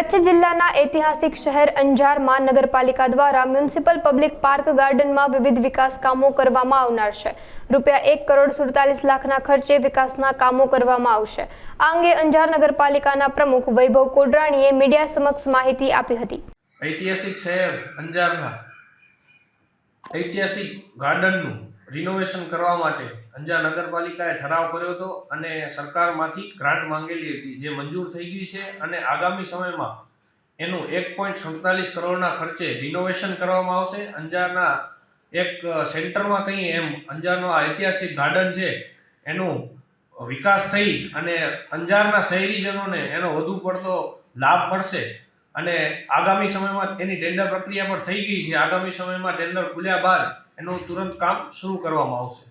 કચ્છ જિલ્લાના ઐતિહાસિક શહેર અંજારમાં નગરપાલિકા દ્વારા મ્યુનિસિપલ પબ્લિક પાર્ક ગાર્ડનમાં વિવિધ વિકાસ કામો કરવામાં આવનાર છે. રૂપિયા એક કરોડ સુડતાલીસ લાખના ખર્ચે વિકાસના કામો કરવામાં આવશે. આ અંગે અંજાર નગરપાલિકાના પ્રમુખ વૈભવ કોડરાણીએ મીડિયા સમક્ષ માહિતી આપી હતી. ઐતિહાસિક શહેર અંજારમાં ઐતિહાસિક ગાર્ડનનું રિનોવેશન કરવા માટે અંજાર નગરપાલિકાએ ઠરાવ કર્યો હતો અને સરકારમાંથી ગ્રાન્ટ માંગેલી હતી, જે મંજૂર થઈ ગઈ છે અને આગામી સમયમાં એનું એક પોઈન્ટ સુડતાલીસ કરોડના ખર્ચે રિનોવેશન કરવામાં આવશે. અંજારના એક સેન્ટરમાં કંઈ એમ અંજારનો આ ઐતિહાસિક ગાર્ડન છે, એનું વિકાસ થઈ અને અંજારના શહેરીજનોને એનો વધુ પડતો લાભ મળશે. અને આગામી સમયમાં એની ટેન્ડર પ્રક્રિયા પણ થઈ ગઈ છે. આગામી સમયમાં ટેન્ડર ખુલ્યા બાદ એનું તુરંત કામ શરૂ કરવામાં આવશે.